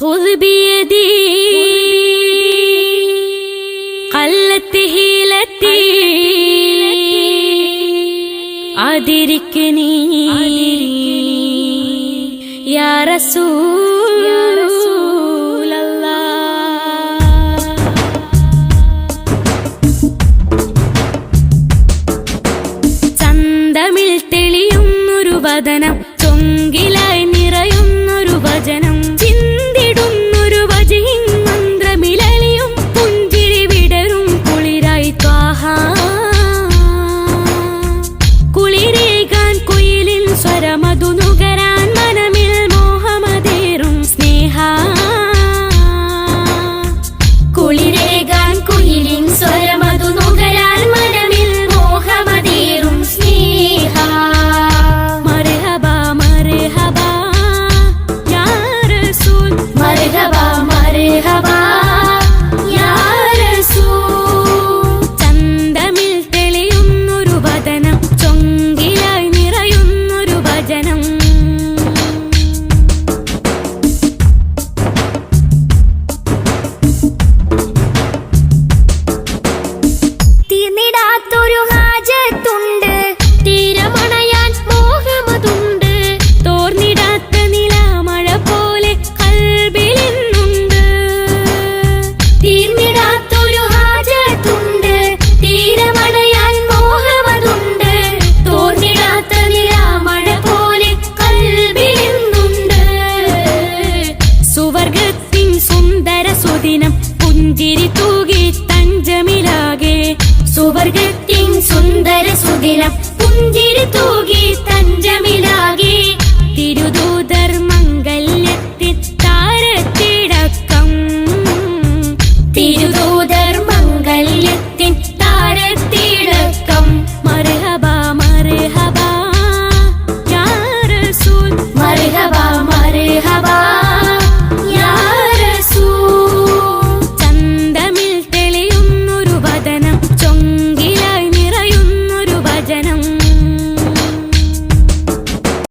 خذ بيدي قلت هيلتي أدركني يا رسول ചൊങ്കില তোর হাজে তুমি സുന്ദര സുദിനം. പുഞ്ചിരി തൂ